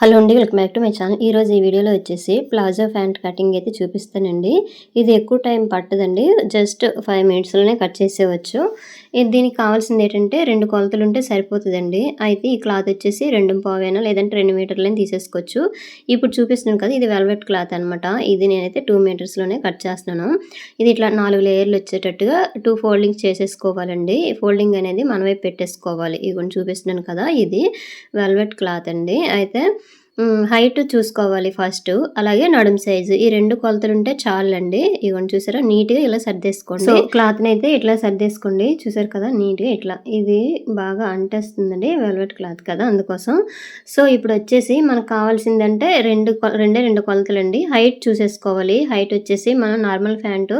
Hello అండి welcome back to my channel. ఈరోజు ఈ వీడియోలో వచ్చేసి ప్లాజో ప్యాంట్ కటింగ్ అయితే చూపిస్తానండి. ఇది ఎక్కువ టైం పట్టదండి జస్ట్ ఫైవ్ మినిట్స్లోనే కట్ చేసేవచ్చు దీనికి కావాల్సింది ఏంటంటే రెండు కొలతలు ఉంటే సరిపోతుందండి. అయితే ఈ క్లాత్ వచ్చేసి రెండు పావేనా లేదంటే రెండు మీటర్లని తీసేసుకోవచ్చు. ఇప్పుడు చూపిస్తున్నాను కదా ఇది వెల్వెట్ క్లాత్ అనమాట ఇది నేనైతే టూ మీటర్స్లోనే కట్ చేస్తున్నాను. ఇది ఇట్లా నాలుగు లేయర్లు వచ్చేటట్టుగా టూ ఫోల్డింగ్స్ చేసేసుకోవాలండి. ఫోల్డింగ్ అనేది మనమే పెట్టేసుకోవాలి. ఇవి చూపిస్తున్నాను కదా ఇది వెల్వెట్ క్లాత్ అండి. అయితే హైట్ చూసుకోవాలి ఫస్ట్ అలాగే నడుం సైజు ఈ రెండు కొలతలు ఉంటే చాలండి. ఇవన్నీ చూసారా? నీట్గా ఇలా సర్దేసుకోండి. సో క్లాత్ని అయితే ఇట్లా సర్దేసుకోండి. చూసారు కదా? నీట్గా ఇట్లా. ఇది బాగా అంటేస్తుందండి వెల్వెట్ క్లాత్ కదా అందుకోసం. సో ఇప్పుడు వచ్చేసి మనకు కావాల్సిందంటే రెండు రెండే రెండు కొలతలు అండి హైట్ చూసేసుకోవాలి. హైట్ వచ్చేసి మనం నార్మల్ ప్యాంటు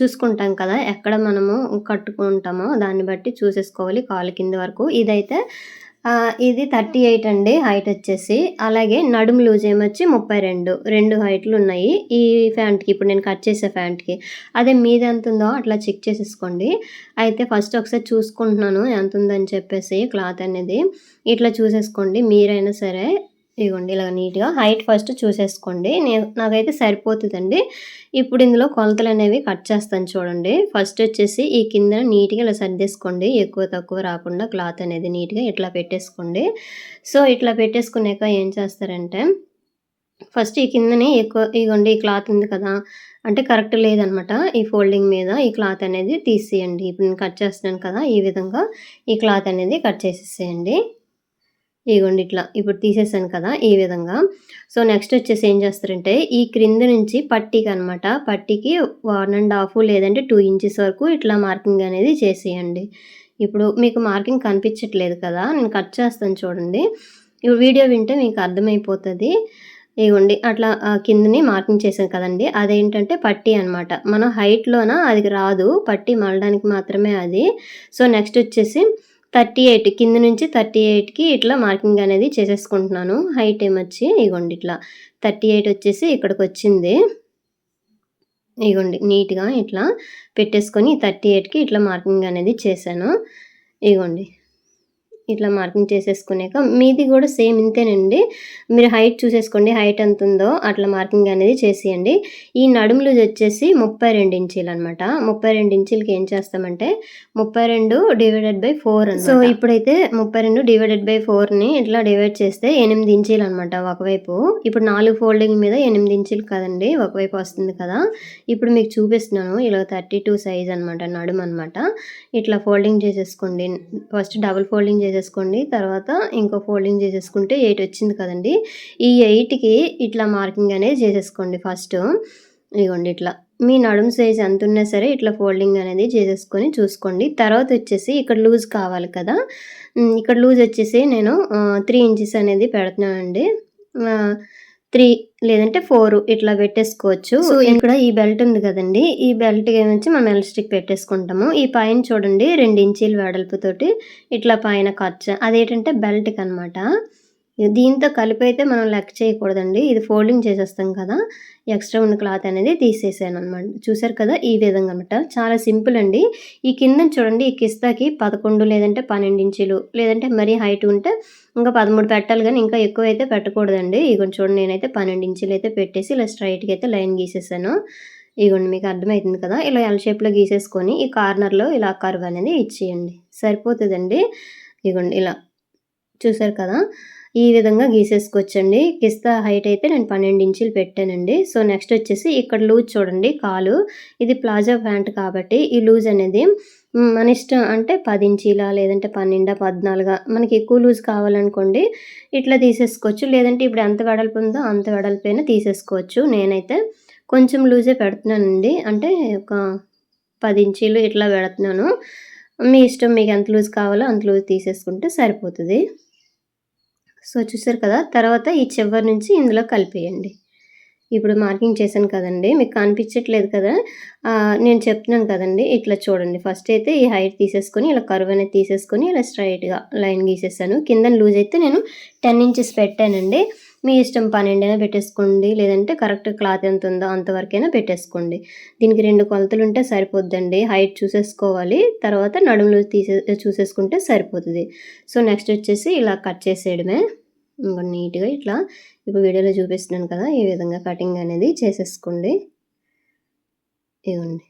చూసుకుంటాం కదా. ఎక్కడ మనము కట్టుకుంటామో దాన్ని బట్టి చూసేసుకోవాలి కాలు కింద వరకు. ఇదైతే ఇది థర్టీ ఎయిట్ అండి హైట్ వచ్చేసి. అలాగే నడుము లూజ్ ఏమొచ్చి ముప్పై రెండు రెండు హైట్లు ఉన్నాయి. ఈ ఫ్యాంట్కి ఇప్పుడు నేను కట్ చేసే ఫ్యాంట్కి అదే మీది ఎంత ఉందో అట్లా చెక్ చేసేసుకోండి. అయితే ఫస్ట్ ఒకసారి చూసుకుంటున్నాను ఎంత ఉందని చెప్పేసి క్లాత్ అనేది. ఇట్లా చూసేసుకోండి మీరైనా సరే. ఇదిగోండి ఇలా నీట్గా హైట్ ఫస్ట్ చూసేసుకోండి. నేను నాకైతే సరిపోతుందండి. ఇప్పుడు ఇందులో కొలతలు అనేవి కట్ చేస్తాను చూడండి. ఫస్ట్ వచ్చేసి ఈ కింద నీట్గా ఇలా సర్దేసుకోండి. ఎక్కువ తక్కువ రాకుండా క్లాత్ అనేది నీట్గా ఇట్లా పెట్టేసుకోండి. సో ఇట్లా పెట్టేసుకున్నాక ఏం చేస్తారంటే ఫస్ట్ ఈ కిందనే ఎక్కువ ఇగోండి ఈ క్లాత్ ఉంది కదా అంటే కరెక్ట్ లేదనమాట. ఈ ఫోల్డింగ్ మీద ఈ క్లాత్ అనేది తీసేయండి. ఇప్పుడు నేను కట్ చేస్తున్నాను కదా ఈ విధంగా ఈ క్లాత్ అనేది కట్ చేసేసేయండి. ఇగోండి ఇట్లా ఇప్పుడు తీసేసాను కదా ఈ విధంగా. సో నెక్స్ట్ వచ్చేసి ఏం చేస్తారంటే ఈ క్రింద నుంచి పట్టీకి అనమాట పట్టీకి వన్ అండ్ హాఫ్ లేదంటే టూ ఇంచెస్ వరకు ఇట్లా మార్కింగ్ అనేది చేసేయండి. ఇప్పుడు మీకు మార్కింగ్ కనిపించట్లేదు కదా నేను కట్ చేస్తాను చూడండి. ఇప్పుడు వీడియో వింటే మీకు అర్థమైపోతుంది. ఇగోండి అట్లా కిందని మార్కింగ్ చేసాం కదండి. అదేంటంటే పట్టీ అనమాట మనం హైట్లోన అది రాదు పట్టీ మళ్ళడానికి మాత్రమే అది. సో నెక్స్ట్ వచ్చేసి థర్టీ ఎయిట్ కింద నుంచి థర్టీ ఎయిట్కి ఇట్లా మార్కింగ్ అనేది చేసేసుకుంటున్నాను. హైట్ ఏమొచ్చి ఇగోండి ఇట్లా థర్టీ ఎయిట్ వచ్చేసి ఇక్కడికి వచ్చింది. ఇగోండి నీట్గా ఇట్లా పెట్టేసుకొని థర్టీ ఎయిట్కి ఇట్లా మార్కింగ్ అనేది చేశాను. ఇగోండి ఇట్లా మార్కింగ్ చేసేసుకునేక మీది కూడా సేమ్ ఇంతేనండి. మీరు హైట్ చూసేసుకోండి హైట్ ఎంత ఉందో అట్లా మార్కింగ్ అనేది చేసేయండి. ఈ నడుములు వచ్చేసి ముప్పై రెండు ఇంచీలు అనమాట ముప్పై రెండు ఇంచీలకి ఏం చేస్తామంటే ముప్పై రెండు డివైడెడ్ బై ఫోర్ సో ఇప్పుడైతే ముప్పై రెండు డివైడెడ్ బై ఫోర్ని ఇట్లా డివైడ్ చేస్తే ఎనిమిది ఇంచీలు అనమాట ఒకవైపు. ఇప్పుడు నాలుగు ఫోల్డింగ్ మీద ఎనిమిది ఇంచీలు కదండి ఒకవైపు వస్తుంది కదా. ఇప్పుడు మీకు చూపిస్తున్నాను ఇలా థర్టీ టూ సైజ్ అనమాట నడుము అనమాట ఇట్లా ఫోల్డింగ్ చేసేసుకోండి. ఫస్ట్ డబుల్ ఫోల్డింగ్ చేసి చేసేసుకోండి. తర్వాత ఇంకో ఫోల్డింగ్ చేసేసుకుంటే ఎయిట్ వచ్చింది కదండి. ఈ ఎయిట్కి ఇట్లా మార్కింగ్ అనేది చేసేసుకోండి ఫస్ట్. ఇదిగోండి ఇట్లా. మీ నడుము సైజ్ ఎంత ఉన్నా సరే ఇట్లా ఫోల్డింగ్ అనేది చేసేసుకొని చూసుకోండి. తర్వాత వచ్చేసి ఇక్కడ లూజ్ కావాలి కదా. ఇక్కడ లూజ్ వచ్చేసి నేను త్రీ ఇంచెస్ అనేది పెడుతున్నానండి. త్రీ లేదంటే ఫోర్ ఇట్లా పెట్టేసుకోవచ్చు. సో ఇక్కడ ఈ బెల్ట్ ఉంది కదండి. ఈ బెల్ట్ ఏమొచ్చి మనం ఎలస్టిక్ పెట్టేసుకుంటాము. ఈ పైన చూడండి రెండు ఇంచీలు వెడల్పుతోటి ఇట్లా పైన ఖర్చు అదేంటంటే బెల్ట్కి అనమాట దీంతో కలిపి అయితే మనం లెక్క చేయకూడదండి. ఇది ఫోల్డింగ్ చేసేస్తాం కదా. ఎక్స్ట్రా ఉన్న క్లాత్ అనేది తీసేసాను అనమాట చూసారు కదా ఈ విధంగా అనమాట చాలా సింపుల్ అండి. ఈ కింద చూడండి ఈ కిస్తాకి పదకొండు లేదంటే పన్నెండు ఇంచులు లేదంటే మరీ హైట్ ఉంటే ఇంకా పదమూడు పెట్టాలి కానీ ఇంకా ఎక్కువ అయితే పెట్టకూడదండి. ఇగోండి చూడండి నేనైతే పన్నెండు ఇంచులు అయితే పెట్టేసి ఇలా స్ట్రైట్గా అయితే లైన్ గీసేసాను. ఇగోండి మీకు అర్థమవుతుంది కదా. ఇలా ఎల్ షేప్లో గీసేసుకొని ఈ కార్నర్లో ఇలా కర్వ్ అనేది ఇచ్చేయండి. సరిపోతుందండి. ఇగోండి ఇలా. చూసారు కదా. ఈ విధంగా గీసేసుకోవచ్చండి. కిస్తా హైట్ అయితే నేను పన్నెండు ఇంచులు పెట్టానండి. సో నెక్స్ట్ వచ్చేసి ఇక్కడ లూజ్ చూడండి కాలు. ఇది ప్లాజో ప్యాంట్ కాబట్టి ఈ లూజ్ అనేది మన ఇష్టం అంటే పది ఇంచీలా లేదంటే పన్నెండా పద్నాలుగా మనకి ఎక్కువ లూజ్ కావాలనుకోండి ఇట్లా తీసేసుకోవచ్చు. లేదంటే ఇప్పుడు ఎంత వెడల్పు ఉందో అంత వెడల్పైన తీసేసుకోవచ్చు. నేనైతే కొంచెం లూజే పెడుతున్నానండి. అంటే ఒక పది ఇంచీలు ఇట్లా పెడుతున్నాను. మీ ఇష్టం మీకు ఎంత లూజ్ కావాలో అంత లూజ్ తీసేసుకుంటే సరిపోతుంది. సో చూసారు కదా తర్వాత ఈ చివరి నుంచి ఇందులో కలిపేయండి. ఇప్పుడు మార్కింగ్ చేశాను కదండి మీకు కనిపించట్లేదు కదా నేను చెప్తున్నాను కదండి ఇట్లా చూడండి. ఫస్ట్ అయితే ఈ హైట్ తీసేసుకొని ఇలా కరువు అనేది తీసేసుకొని ఇలా స్ట్రైట్గా లైన్ గీసేసాను. కింద లూజ్ అయితే నేను టెన్ ఇంచెస్ పెట్టానండి. మీ ఇష్టం పన్నెండైనా పెట్టేసుకోండి. లేదంటే కరెక్ట్ క్లాత్ ఎంత ఉందో అంతవరకైనా పెట్టేసుకోండి. దీనికి రెండు కొలతలు ఉంటే సరిపోద్దండి. హైట్ చూసేసుకోవాలి. తర్వాత నడుములు తీసే చూసేసుకుంటే సరిపోతుంది. సో నెక్స్ట్ వచ్చేసి ఇలా కట్ చేసేయడమే. ఇంకా నీట్గా ఇట్లా ఇప్పుడు వీడియోలో చూపిస్తున్నాను కదా ఈ విధంగా కటింగ్ అనేది చేసేసుకోండి. ఇవ్వండి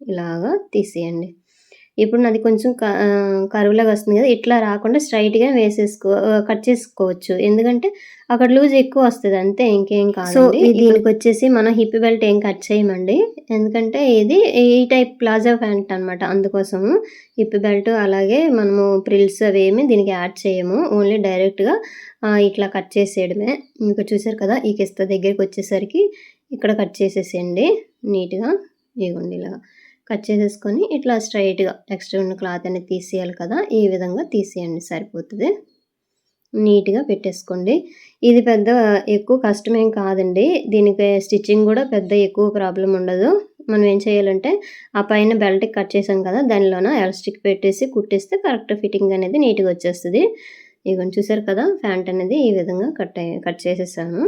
ఇలాగా తీసేయండి. ఇప్పుడు నాది కొంచెం కరువులాగా వస్తుంది కదా ఇట్లా రాకుండా స్ట్రైట్గా వేసేసుకో కట్ చేసుకోవచ్చు. ఎందుకంటే అక్కడ లూజ్ ఎక్కువ వస్తుంది అంతే ఇంకేం కాదు సో దీనికి వచ్చేసి మనం హిప్ బెల్ట్ ఏం కట్ చేయమండి. ఎందుకంటే ఇది ఈ టైప్ ప్లాజా ప్యాంట్ అనమాట అందుకోసము. హిప్ బెల్ట్ అలాగే మనము ప్రిల్స్ అవేమి దీనికి యాడ్ చేయము. ఓన్లీ డైరెక్ట్గా ఇట్లా కట్ చేసేయడమే. ఇంకా చూసారు కదా ఈ కిస్త దగ్గరికి వచ్చేసరికి ఇక్కడ కట్ చేసేసేయండి. నీట్గా ఇవ్వండి ఇలా కట్ చేసేసుకొని ఇట్లా స్ట్రైట్గా ఎక్స్ట్రా ఉన్న క్లాత్ అనేది తీసేయాలి కదా ఈ విధంగా తీసేయండి సరిపోతుంది. నీట్గా పెట్టేసుకోండి. ఇది పెద్ద ఎక్కువ కష్టమేం కాదండి. దీనికి స్టిచ్చింగ్ కూడా పెద్ద ఎక్కువ ప్రాబ్లం ఉండదు. మనం ఏం చేయాలంటే ఆ పైన బెల్ట్ కట్ చేసాం కదా దానిలోన ఎలాస్టిక్ పెట్టేసి కుట్టేస్తే కరెక్ట్ ఫిట్టింగ్ అనేది నీట్గా వచ్చేస్తుంది. ఇక చూసారు కదా ప్యాంట్ అనేది ఈ విధంగా కట్ కట్ చేసేసాను.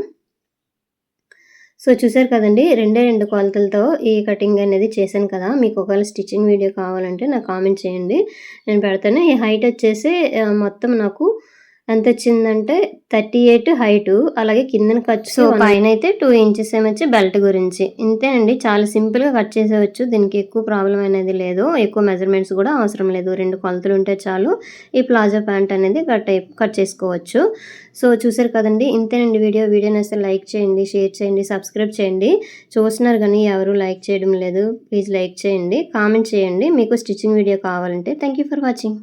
సో చూసారు కదండి రెండే రెండు కొలతలతో ఈ కటింగ్ అనేది చేశాను కదా. మీకు ఒకవేళ స్టిచ్చింగ్ వీడియో కావాలంటే నాకు కామెంట్ చేయండి. నేను పెడతాను. ఈ హైట్ వచ్చేసి మొత్తం నాకు ఎంత వచ్చిందంటే థర్టీ ఎయిట్ హైట్ అలాగే కిందన ఖర్చు సో పైన అయితే టూ ఇంచెస్ ఏమొచ్చి బెల్ట్ గురించి. ఇంతేనండి చాలా సింపుల్గా కట్ చేసేవచ్చు. దీనికి ఎక్కువ ప్రాబ్లం అనేది లేదు. ఎక్కువ మెజర్మెంట్స్ కూడా అవసరం లేదు. రెండు కొలతలు ఉంటే చాలు. ఈ ప్లాజో ప్యాంట్ అనేది కట్ కట్ చేసుకోవచ్చు. సో చూసారు కదండి ఇంతేనండి వీడియో. వీడియో నచ్చితే లైక్ చేయండి షేర్ చేయండి సబ్స్క్రైబ్ చేయండి. చూస్తున్నారు కానీ ఎవరు లైక్ చేయడం లేదు ప్లీజ్ లైక్ చేయండి. కామెంట్ చేయండి. మీకు స్టిచ్చింగ్ వీడియో కావాలంటే. Thank for watching